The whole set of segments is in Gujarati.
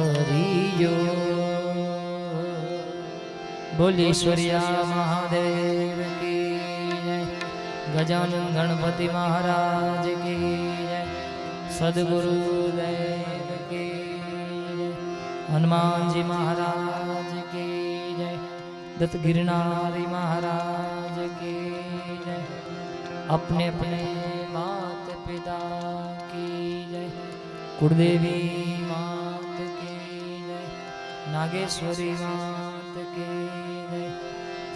હરિયો બોલીશ્વર્યા મહાદેવ કી જય ગજાનન ગણપતિ મહારાજ કી જય સદગુરુ દેવ કી જય હનુમાનજી મહારાજ કી જય દત્ત गिरनारी महाराज की जय अपने अपने मात पिता की जय कुलदेवी मात की जय નાગેશ્વરી માત કે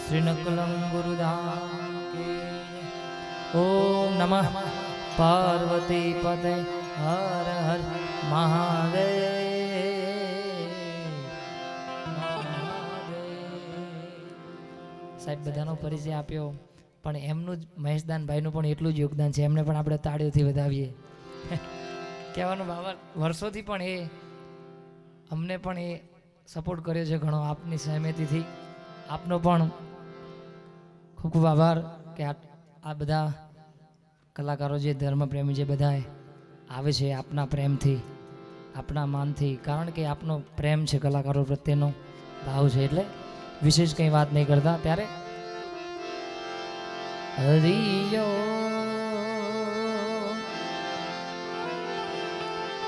શ્રીનકલમ ગુરુદાન કે ઓમ નમઃ પાર્વતી પતે હર હર મહાદેવ સાહેબ બધાનો પરિચય આપ્યો, પણ એમનું જ મહેશદાનભાઈનું પણ એટલું જ યોગદાન છે, એમને પણ આપણે તાળીઓથી વધાવીએ. કહેવાનું બાબત વર્ષોથી પણ એ અમને પણ એ સપોર્ટ કર્યો છે ઘણો આપની સહમતીથી. આપનો પણ ખૂબ ખૂબ આભાર કે આ બધા કલાકારો જે ધર્મપ્રેમી જે બધાએ આવે છે આપના પ્રેમથી, આપના માનથી, કારણ કે આપનો પ્રેમ છે કલાકારો પ્રત્યેનો ભાવ છે એટલે વિશેષ કંઈ વાત નહીં કરતા. ત્યારે હરિયો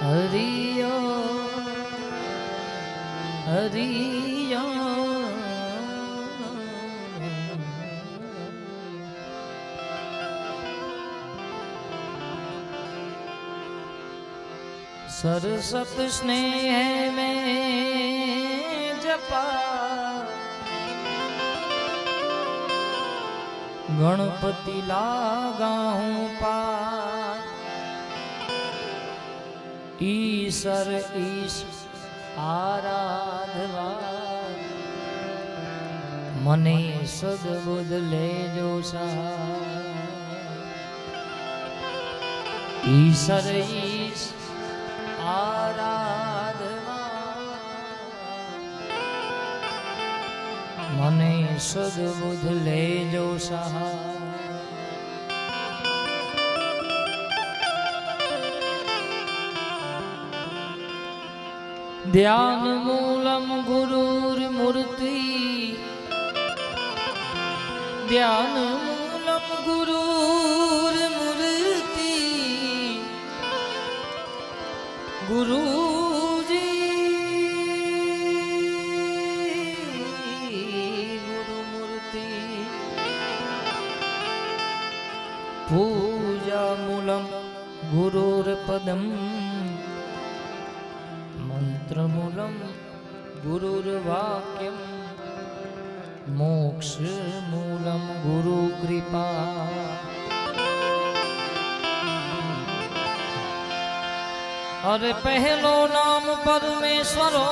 હરિયો. હરિયા સરસત સ્નેહ મે જપા ગણપતિ લાગા હું પા ઈશ્વર ઈશ્વર આરાધવા. મને સદબુદ લેજો ઈશ્વર આરાધવા. મને સદબુદ લેજો સહાય ध्यानमूलं गुरुर्मूर्ति ध्यानमूलं गुरुर्मूर्ति गुरु પહેલો નામ પરમેશ્વરો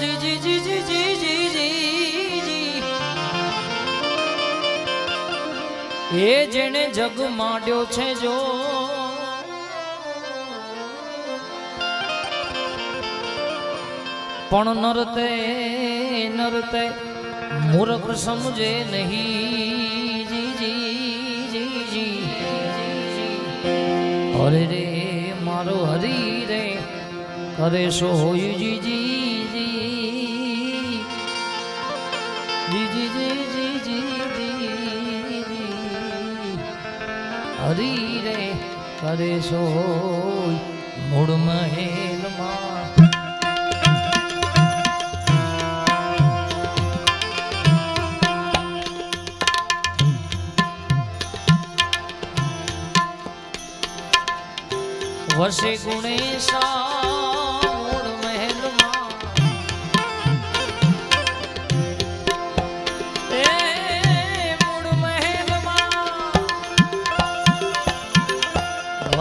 જી જી જી જી જી એ જેણે જગ માંડ્યો છે જો પણ નરતે નરતે મૂર્ખ સમજે નહીં જી જી જી જી અરે રે મારો અરે સોય જીજી જીજી જીજી જીજી હરી રે કરે સોય મૂળ મહેલમાં. વસે ગુણેશા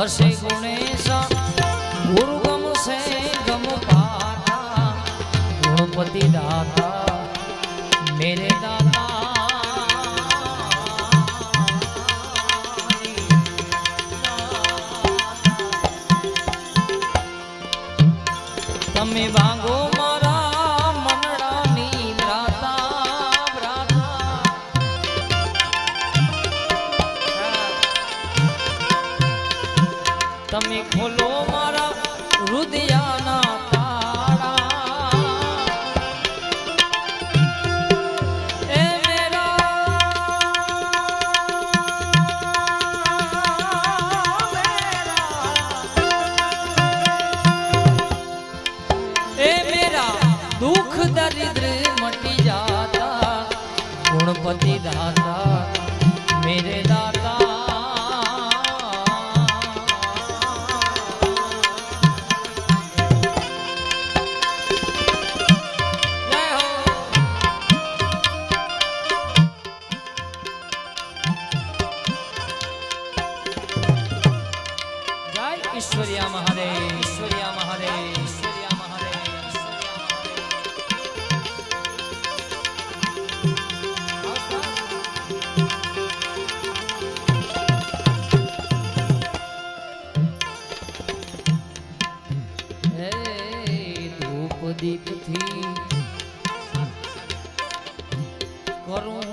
વસે ગુણેશ ગુરુ ગમશે ગમ પાતા ગુણપતિ દાતા. તમે ખોલો દીપથી કરું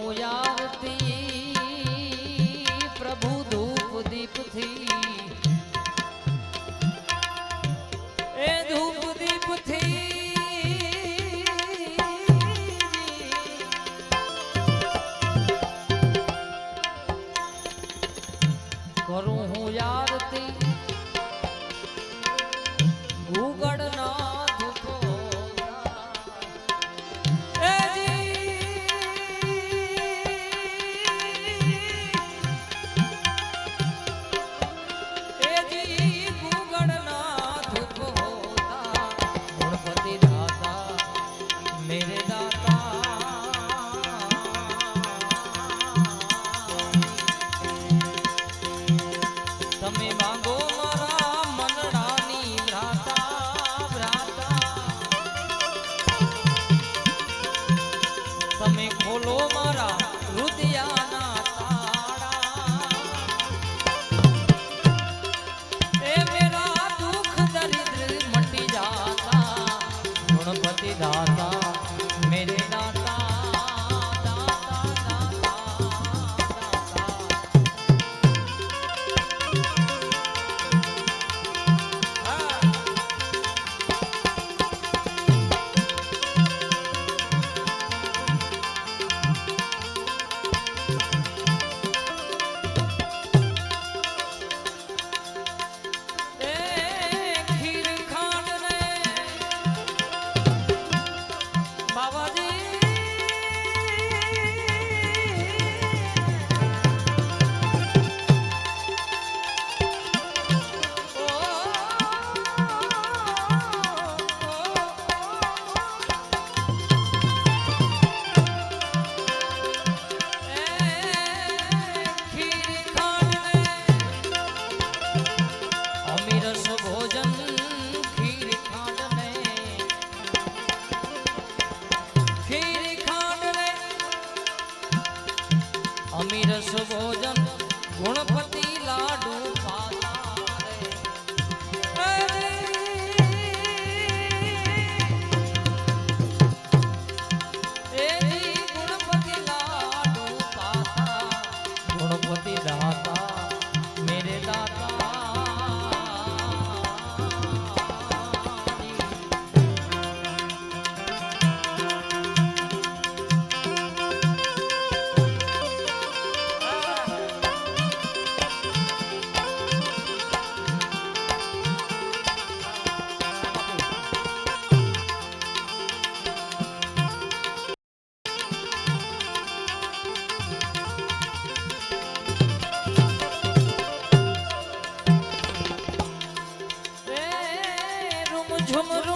ঝুমুর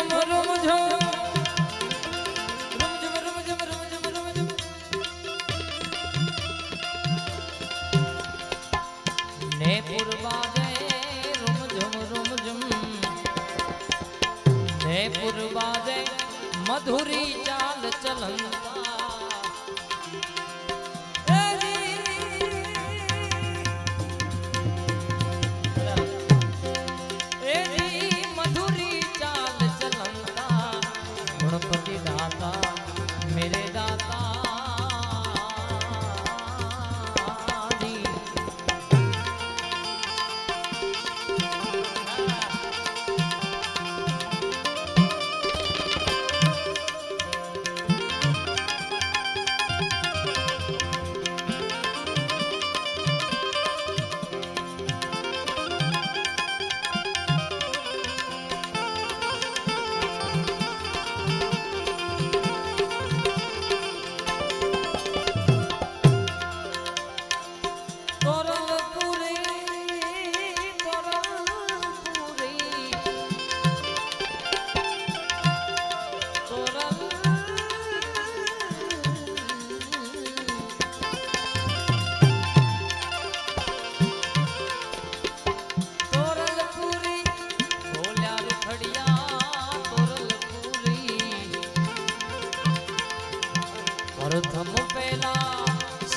ভ্রমণ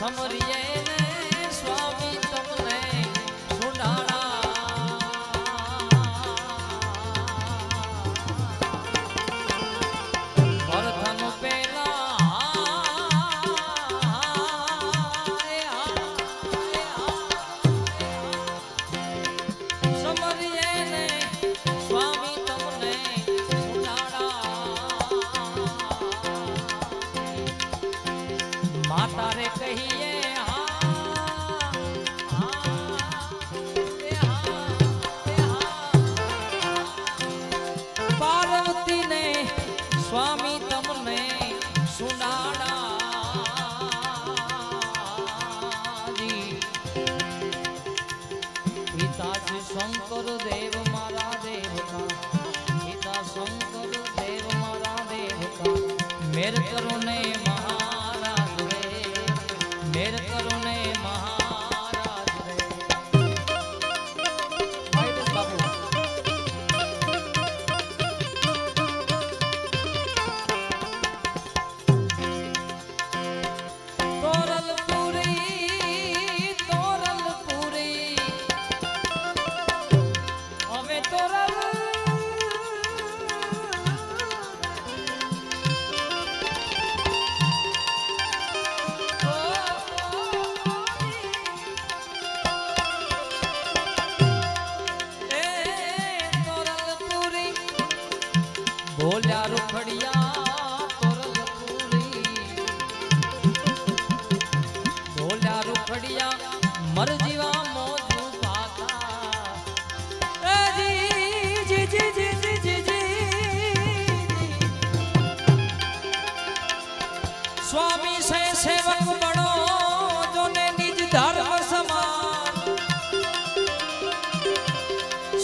સમરીએ કહી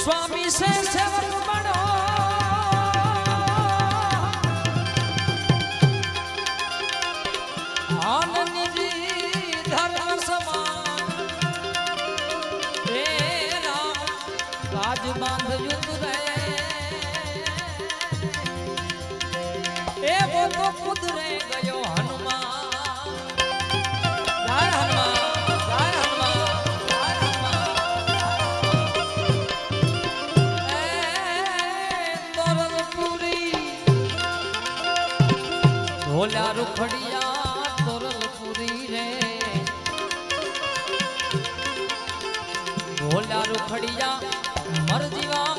સ્વામી સે સેવક બનો આનંદજી ધર્મ સમાન. હે રામ રાજ બાંધ યુદ્ધ રહે. એ ખુદ રહે ગયો. રૂખડિયા તોરલપુરી રે. ભોલા રૂખડિયા મરજીવા